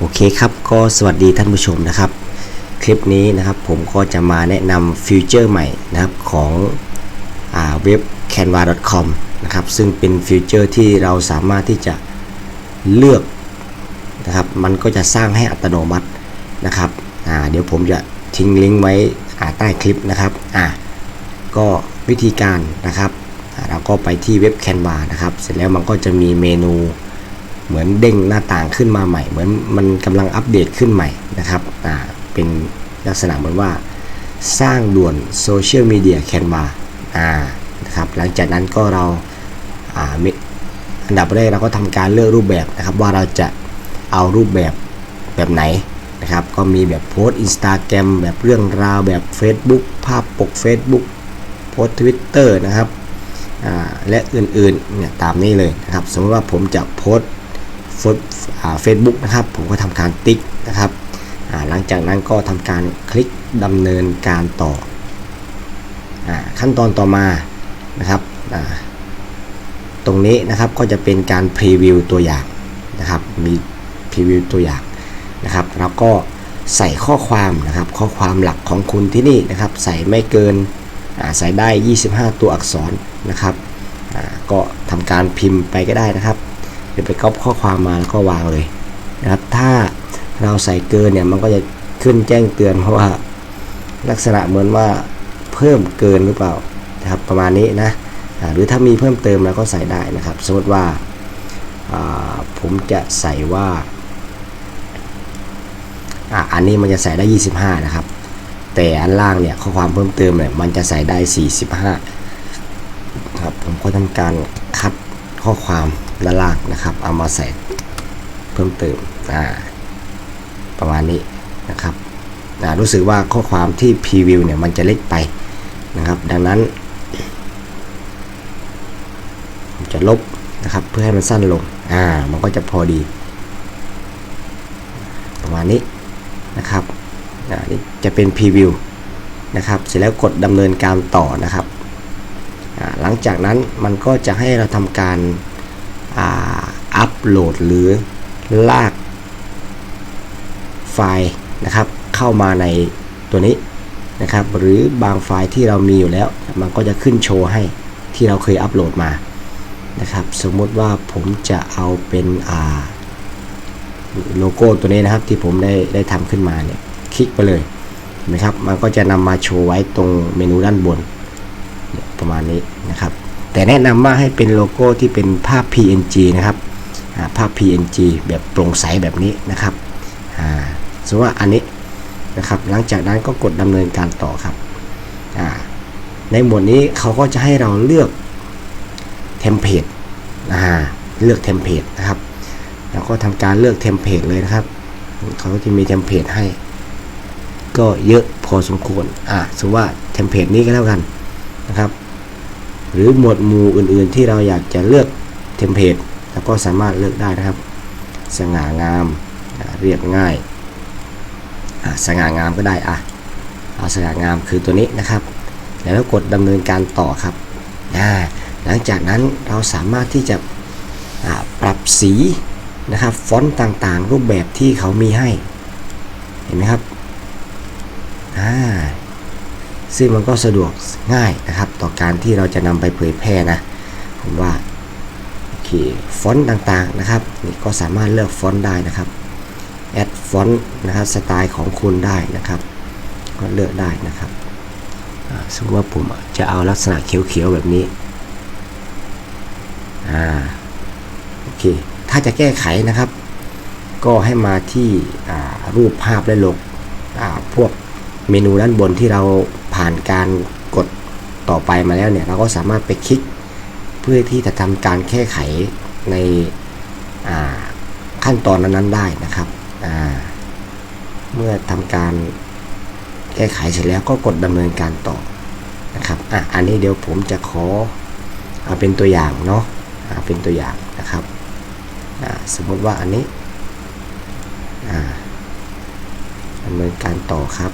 โอเคครับก็สวัสดีท่านผู้ชมนะครับ คลิปนี้นะครับผมก็จะมาแนะนำฟีเจอร์ใหม่นะครับของอเว็บ canva.com นะครับซึ่งเป็นฟีเจอร์ที่เราสามารถที่จะเลือกนะครับมันก็จะสร้างให้อัตโนมัตินะครับเดี๋ยวผมจะทิ้งลิงก์ไว้ใต้คลิปนะครับก็วิธีการนะครับเราก็ไปที่เว็บ Canva นะครับ เสร็จแล้วมันก็จะมีเมนู เหมือนเด้งหน้าต่างขึ้นมาใหม่ เหมือนมันกำลังอัปเดตขึ้นใหม่นะครับอ่าเป็นลักษณะเหมือนว่า สร้างด่วนโซเชียลมีเดียแคนวาอ่านะครับหลังจากนั้นก็เราอ่าอันดับแรกเราก็ทำการเลือกรูปแบบนะครับ ว่าเราจะเอารูปแบบแบบไหนนะครับ ก็มีแบบโพสต์อินสตาแกรมแบบเรื่องราวแบบ Facebook ภาพปก Facebook โพสต์ทวิตเตอร์นะครับและอื่นๆเนี่ยตามนี้เลยนะครับ สมมติว่าผมจะโพสต์ เฟซบุ๊กนะครับ ผมก็ทำการติ๊กนะครับหลังจากนั้นก็ทำการคลิกดำเนินการต่ออขั้นตอนต่อมานะครับตรงนี้นะครับก็จะเป็นการพรีวิวตัวอย่างนะครับ มีพรีวิวตัวอย่างนะครับ แล้วก็ใส่ข้อความนะครับ ข้อความหลักของคุณที่นี่นะครับ ใส่ไม่เกินใส่ได้ 25 ตัวอักษรนะครับก็ทำการพิมพ์ไปก็ได้นะครับ เดี๋ยวไปก๊อปข้อความมาแล้วก็วางเลยนะครับ ถ้าเราใส่เกินเนี่ยมันก็จะขึ้นแจ้งเตือนเพราะว่าลักษณะเหมือนว่าเพิ่มเกินหรือเปล่านะครับประมาณนี้นะหรือถ้ามีเพิ่มเติมเราก็ใส่ได้นะครับ สมมติว่าผมจะใส่ว่าอันนี้มันจะใส่ได้ 25 นะครับ แต่อันล่างเนี่ยข้อความเพิ่มเติมเนี่ยมันจะใส่ได้ 45ครับผมก็ทำการคัดข้อความ ด้านล่างนะครับ เอามาใส่เพิ่มเติมอ่าประมาณนี้นะครับนะรู้สึกว่าข้อความที่พรีวิวเนี่ยมันจะเล็กไปนะครับ ดังนั้นจะลบนะครับเพื่อให้มันสั้นลงอ่ามันก็จะพอดี ประมาณนี้นะครับอ่านี่จะเป็นพรีวิวนะครับเสร็จแล้วกดดำเนินการต่อนะครับหลังจากนั้นมันก็จะให้เราทำการ อัปโหลดหรือลากไฟล์นะครับ เข้ามาในตัวนี้นะครับ หรือบางไฟล์ที่เรามีอยู่แล้ว มันก็จะขึ้นโชว์ให้ที่เราเคยอัปโหลดมานะครับ สมมติว่าผมจะเอาเป็นโลโก้ตัวนี้นะครับที่ผมได้ได้ทำขึ้นมาเนี่ยคลิกไปเลยนะครับ มันก็จะนำมาโชว์ไว้ตรงเมนูด้านบนประมาณนี้นะครับ แต่แนะนำว่าให้เป็นโลโก้ที่เป็นภาพ PNG นะครับ ภาพ PNG แบบโปร่งใสแบบนี้นะครับสมมติว่าอันนี้นะครับหลังจากนั้นก็กดดำเนินการต่อครับในหมวดนี้เขาก็จะให้เราเลือกเทมเพลตเลือกเทมเพลตนะครับแล้วก็ทำการเลือกเทมเพลตเลยนะครับเขาก็จะมีเทมเพลตให้ ก็เยอะพอสมควรอ่าสมมติว่าเทมเพลตนี้ก็แล้วกันนะครับ หรือหมวดหมู่อื่นๆที่เราอยากจะเลือกเทมเพลต แล้วก็สามารถเลือกได้นะครับ สง่างามเรียบง่ายสง่างามก็ได้อะเอาสง่างามคือตัวนี้นะครับ แล้วกดดำเนินการต่อครับหลังจากนั้นเราสามารถที่จะปรับสีนะครับฟอนต์ต่างๆ รูปแบบที่เขามีให้เห็นไหมครับซึ่งมันก็สะดวกง่ายนะครับ ต่อการที่เราจะนำไปเผยแพร่นะผมว่า เคฟอนต์ต่างๆนะครับนี่ก็สามารถเลือกฟอนต์ได้นะครับแอดฟอนต์นะครับสไตล์ของคุณได้นะครับก็เลือกได้นะครับสมมติว่าผมจะเอาลักษณะเขียวๆแบบนี้อ่าโอเคถ้าจะแก้ไขนะครับ ก็ให้มาที่รูปภาพและโลกพวกเมนูด้านบนที่เราผ่านการกดต่อไปมาแล้วเนี่ย เราก็สามารถไปคลิก พื่อที่จะทำการแก้ไขในขั้นตอนนั้นๆได้นะครับเมื่อทำการแก้ไขเสร็จแล้วก็กดดำเนินการต่อนะครับอะอันนี้เดี๋ยวผมจะขอเอาเป็นตัวอย่างเนาะเป็นตัวอย่างนะครับสมมติว่าอันนี้ดำเนินการต่อครับ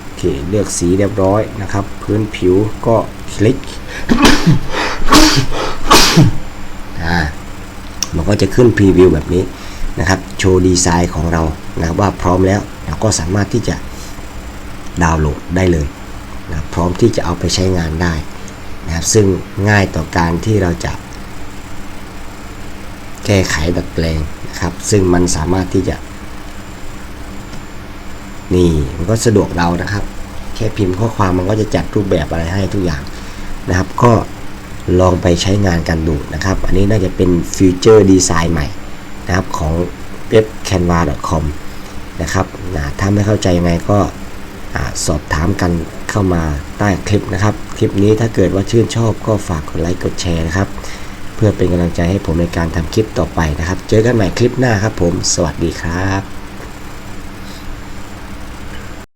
โอเคเลือกสีเรียบร้อยนะครับ พื้นผิวก็คลิก มันก็จะขึ้นพรีวิวแบบนี้นะครับ โชว์ดีไซน์ของเรานะว่าพร้อมแล้วเราก็สามารถที่จะดาวน์โหลดได้เลยนะพร้อมที่จะเอาไปใช้งานได้นะครับ ซึ่งง่ายต่อการที่เราจะ แก้ไขดัดแปลงนะครับ ซึ่งมันสามารถที่จะ นี่มันก็สะดวกเรานะครับ แค่พิมพ์ข้อความมันก็จะจัดรูปแบบอะไรให้ทุกอย่าง นะครับ ก็ลองไปใช้งานกันดูนะครับ อันนี้น่าจะเป็นฟิวเจอร์ดีไซน์ใหม่นะครับของเว็บ canva.com นะครับนะถ้าไม่เข้าใจยังไงก็สอบถามกันเข้ามาใต้คลิปนะครับ คลิปนี้ถ้าเกิดว่าชื่นชอบก็ฝากกดไลค์กดแชร์นะครับ เพื่อเป็นกำลังใจให้ผมในการทำคลิปต่อไปนะครับ เจอกันใหม่คลิปหน้าครับผม สวัสดีครับ